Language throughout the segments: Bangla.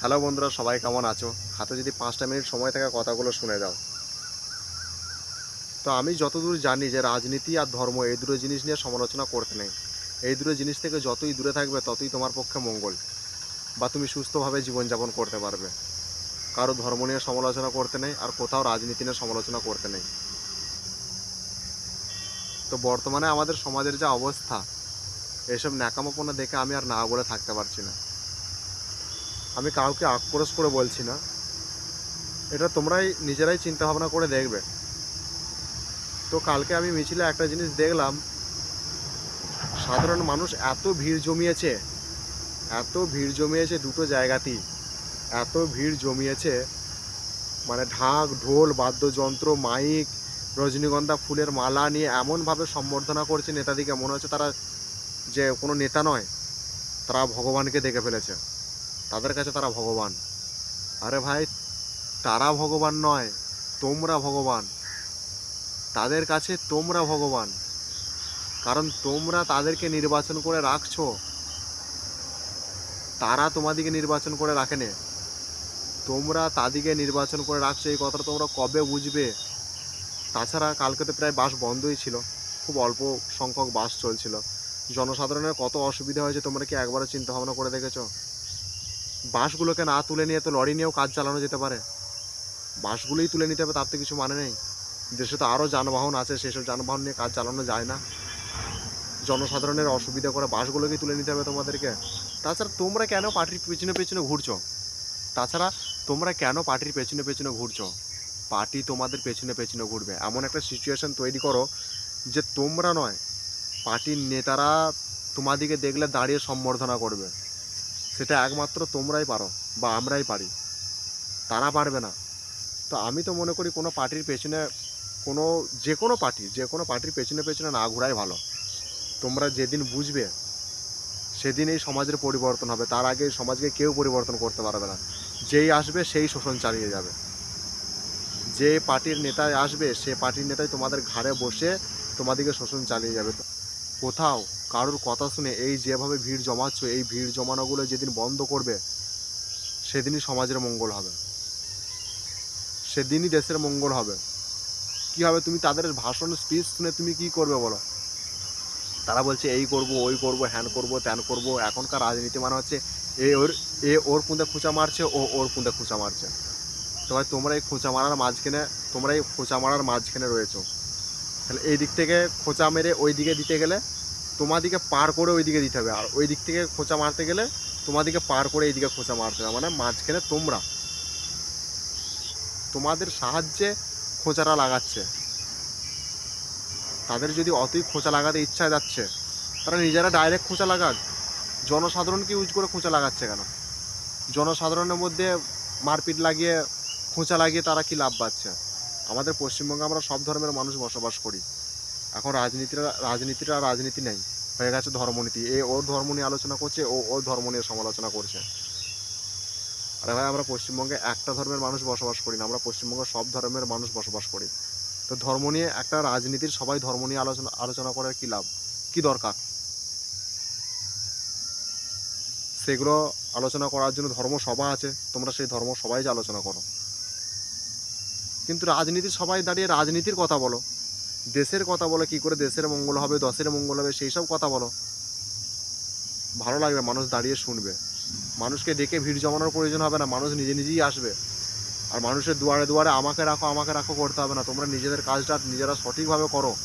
হ্যালো বন্ধুরা, সবাই কেমন আছো? হাতে যদি পাঁচটা মিনিট সময় থাকে কথাগুলো শুনে যাও তো আমি যতদূর জানি যে রাজনীতি আর ধর্ম এই দুটো জিনিস নিয়ে সমালোচনা করতে নেই। এই দুটো জিনিস থেকে যতই দূরে থাকবে, ততই তোমার পক্ষে মঙ্গল বা তুমি সুস্থভাবে জীবনযাপন করতে পারবে। কারও ধর্ম নিয়ে সমালোচনা করতে নেই আর কোথাও রাজনীতি নিয়ে সমালোচনা করতে নেই। তো বর্তমানে আমাদের সমাজের যা অবস্থা, এসব ন্যাকামোপনা দেখে আমি আর না বলে থাকতে পারছি না। আমি কাউকে আক্রোশ করে বলছি না। এটা তোমরাই নিজেরাই চিন্তা ভাবনা করে দেখবে। তো কালকে আমি মিছিলে একটা জিনিস দেখলাম। সাধারণ মানুষ এত ভিড় জমিয়েছে, এত ভিড় জমিয়েছে দুটো জায়গাতেই, এত ভিড় জমিয়েছে মানে ঢাক, ঢোল, বাদ্যযন্ত্র, মাইক, রজনীগন্ধা ফুলের মালা নিয়ে এমনভাবে সম্বর্ধনা করছে নেতাদিকে, মনে হচ্ছে তারা যে কোনো নেতা নয়, তারা ভগবানকে দেখে ফেলেছে। তাদের কাছে তারা ভগবান। আরে ভাই, তারা ভগবান নয়, তোমরা ভগবান। তাদের কাছে তোমরা ভগবান। কারণ তোমরা তাদেরকে নির্বাচন করে রাখছো। তারা তোমাদিকে নির্বাচন করে রাখেনি। তোমরা তাদিকে নির্বাচন করে রাখছো, এই কথাটা তোমরা কবে বুঝবে? তাছাড়া কালকে তো প্রায় বাস বন্ধই ছিল। খুব অল্প সংখ্যক বাস চলছিল। জনসাধারণের কত অসুবিধা হয়েছে তোমরা কি একবারও চিন্তা ভাবনা করে দেখেছ? বাসগুলোকে না তুলে নিয়ে তো লরি নিয়েও কাজ চালানো যেতে পারে। বাঁশগুলোই তুলে নিতে হবে, তার তো কিছু মানে নেই। দেশে তো আরও যানবাহন আছে, সেসব যানবাহন নিয়ে কাজ চালানো যায় না। জনসাধারণের অসুবিধা করে বাসগুলোকেই তুলে নিতে হবে তোমাদেরকে। তাছাড়া তোমরা কেন পার্টির পেছনে পেছনে ঘুরছো? তাছাড়া তোমরা কেন পার্টির পেছনে পেছনে ঘুরছো? পার্টি তোমাদের পেছনে পেছনে ঘুরবে। এমন একটা সিচুয়েশন তৈরি করো যে তোমরা নয়, পার্টির নেতারা তোমাদিকে দেখলে দাঁড়িয়ে সম্বর্ধনা করবে। সেটা একমাত্র তোমরাই পারো বা আমরাই পারি। তারা পারবে না। তো আমি তো মনে করি কোনো পার্টির পেছনে কোনো, যে কোনো পার্টি, যে কোনো পার্টির পেছনে পেছনে না ঘোরাই ভালো। তোমরা যেদিন বুঝবে, সেদিন এই সমাজের পরিবর্তন হবে। তার আগে সমাজকে কেউ পরিবর্তন করতে পারবে না। যেই আসবে সেই শোষণ চালিয়ে যাবে। যে পার্টির নেতায় আসবে, সে পার্টির নেতাই তোমাদের ঘাড়ে বসে তোমাদেরকে শোষণ চালিয়ে যাবে। কোথাও কারোর কথা শুনে এই যেভাবে ভিড় জমাচ্ছ, এই ভিড় জমানোগুলো যেদিন বন্ধ করবে, সেদিনই সমাজের মঙ্গল হবে। সেদিনই দেশের মঙ্গল হবে। কী হবে? তুমি তাদের ভাষণ স্পিচ শুনে তুমি কি করবে বলো? তারা বলছে, এই করব, ওই করব, হ্যান করব, ত্যান করব। এখনকার রাজনীতি মানে হচ্ছে, এ ওর এ ওর পুঁতে খোঁচা মারছে, ও ওর পুঁতে খোঁচা মারছে। তো ভাই, তোমরা এই খোঁচা মারার মাঝখানে, তোমরা এই খোঁচা মারার মাঝখানে রয়েছো। তাহলে এই দিক থেকে খোঁচা মেরে ওই দিকে দিতে গেলে তোমাদিকে পার করে ওই দিকে দিতে হবে। আর ওই দিক থেকে খোঁচা মারতে গেলে তোমাদিকে পার করে এই দিকে খোঁচা মারতে হবে। মানে মাঝখানে তোমরা। তোমাদের সাহায্যে খোঁচাটা লাগাচ্ছে। তাদের যদি অতই খোঁচা লাগাতে ইচ্ছা যাচ্ছে, তারা নিজেরা ডাইরেক্ট খোঁচা লাগাক। জনসাধারণকে ইউজ করে খোঁচা লাগাচ্ছে কেন? জনসাধারণের মধ্যে মারপিট লাগিয়ে, খোঁচা লাগিয়ে তারা কি লাভ পাচ্ছে? আমাদের পশ্চিমবঙ্গে আমরা সব ধর্মের মানুষ বসবাস করি। এখন রাজনীতিরা রাজনীতিটা আর রাজনীতি নেই। হয়ে গেছে ধর্মনীতি। এ ওর ধর্ম নিয়ে আলোচনা করছে, ও ওর ধর্ম নিয়ে সমালোচনা করছে। আরে ভাই, আমরা পশ্চিমবঙ্গে একটা ধর্মের মানুষ বসবাস করি না, আমরা পশ্চিমবঙ্গে সব ধর্মের মানুষ বসবাস করি। তো ধর্ম নিয়ে একটা রাজনীতির সবাই ধর্ম নিয়ে আলোচনা আলোচনা করার কি লাভ? কি দরকার? সেগুলো আলোচনা করার জন্য ধর্ম সভা আছে, তোমরা সেই ধর্ম সবাই যে আলোচনা করো। কিন্তু রাজনীতির সবাই দাঁড়িয়ে রাজনীতির কথা বলো। দেশের কথা বলো, কি করে দেশের মঙ্গল হবে, দশের মঙ্গল হবে সেই সব কথা বলো। ভালো লাগবে মানুষ দাঁড়িয়ে শুনবে। মানুষকে ডেকে ভিড় জমানোর প্রয়োজন হবে না, মানুষ নিজে নিজেই আসবে। আর মানুষের দুয়ারে দুয়ারে আমাকে রাখো আমাকে রাখো করতে হবে না, তোমরা নিজেদের কাজটা নিজেরা সঠিকভাবে করো।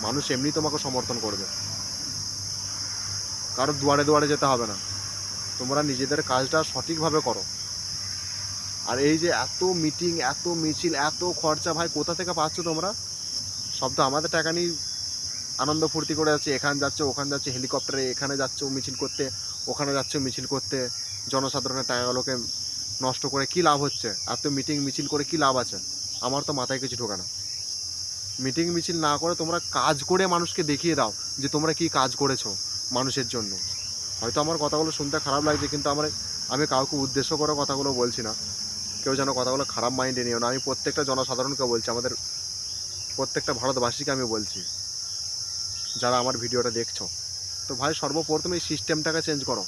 মানুষ এমনি তোমাকে সমর্থন করবে। কারও দুয়ারে দুয়ারে যেতে হবে না। তোমরা নিজেদের কাজটা সঠিকভাবে করো। আর এই যে এত মিটিং এত মিছিল, এত খরচা, ভাই, কোথা থেকে পাচ্ছ তোমরা? সব তো আমাদের টাকা নিয়ে আনন্দ ফুর্তি করে যাচ্ছে। এখানে যাচ্ছে, ওখানে যাচ্ছে হেলিকপ্টারে এখানে যাচ্ছে মিছিল করতে, ওখানে যাচ্ছে মিছিল করতে। জনসাধারণের টাকাগুলোকে নষ্ট করে কি লাভ হচ্ছে? এত মিটিং মিছিল করে কি লাভ আছে? আমার তো মাথায় কিছু ঢোকে না। মিটিং মিছিল না করে তোমরা কাজ করে মানুষকে দেখিয়ে দাও যে তোমরা কি কাজ করেছ মানুষের জন্য। হয়তো আমার কথাগুলো শুনতে খারাপ লাগছে, কিন্তু আমার, আমি কাউকে উদ্দেশ্য করে কথাগুলো বলছি না। কেউ যেন কথাগুলো খারাপ মাইন্ডে নিও না। আমি প্রত্যেকটা জনসাধারণকে বলছি, আমাদের প্রত্যেকটা ভারতবাসীকে আমি বলছি, যারা আমার ভিডিওটা দেখছ। তো ভাই, সর্বপ্রথম এই সিস্টেমটাকে চেঞ্জ করো।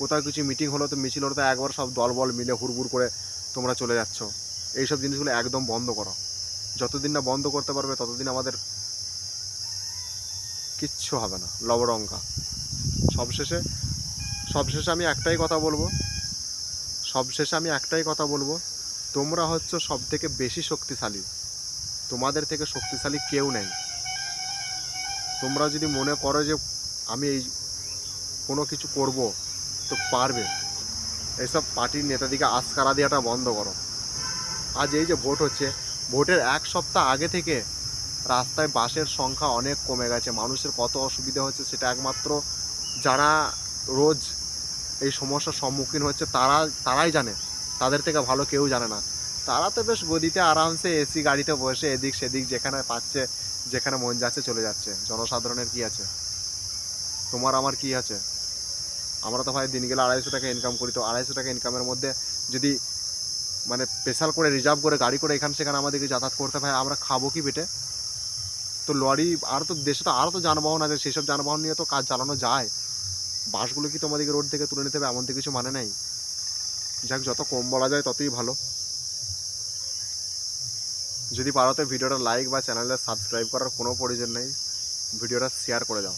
কোথাও কিছু মিটিং হলো তো মিছিল হলো তো একবার সব দলবল মিলে হুড়বুড় করে তোমরা চলে যাচ্ছ। এইসব জিনিসগুলো একদম বন্ধ করো। যতদিন না বন্ধ করতে পারবে, ততদিন আমাদের কিচ্ছু হবে না লবডঙ্কা সবশেষে সবশেষে আমি একটাই কথা বলব সবশেষে আমি একটাই কথা বলব, তোমরা হচ্ছে সব থেকে বেশি শক্তিশালী। তোমাদের থেকে শক্তিশালী কেউ নেই। তোমরা যদি মনে করো যে আমি এই কোনো কিছু করব, তো পারবে। এসব পার্টির নেতাদিকে আস্কারা দেওয়াটা বন্ধ করো। আজ এই যে ভোট হচ্ছে, ভোটের এক সপ্তাহ আগে থেকে রাস্তায় বাসের সংখ্যা অনেক কমে গেছে। মানুষের কত অসুবিধা হচ্ছে সেটা একমাত্র যারা রোজ এই সমস্যার সম্মুখীন হচ্ছে তারা, তারাই জানে। তাদের থেকে ভালো কেউ জানে না। তারা তো বেশ গদিতে আরামসে এসি গাড়িতে বসে এদিক সেদিক যেখানে পাচ্ছে, যেখানে মন যাচ্ছে চলে যাচ্ছে। জনসাধারণের কি আছে? তোমার, আমার কি আছে? আমরা তো ভাই দিন গেলে আড়াইশো টাকা ইনকাম করি, তো আড়াইশো টাকা ইনকামের মধ্যে যদি মানে স্পেশাল করে রিজার্ভ করে গাড়ি করে এখান সেখানে আমাদেরকে যাতায়াত করতে হয়, আমরা খাব কি পেটে? তো লরি, আর তো দেশে তো আরও তো যানবাহন আছে, সেসব যানবাহন নিয়ে তো কাজ চালানো যায়। বাসগুলো কি তোমাদেরকে রোড থেকে তুলে নিতে হবে? এমন তো কিছু মানে নাই? যাক, যত কম বলা যায় ততই ভালো। যদি পারো তো ভিডিওটা লাইক বা চ্যানেলে সাবস্ক্রাইব করার কোনো প্রয়োজন নেই। ভিডিওটা শেয়ার করে দাও।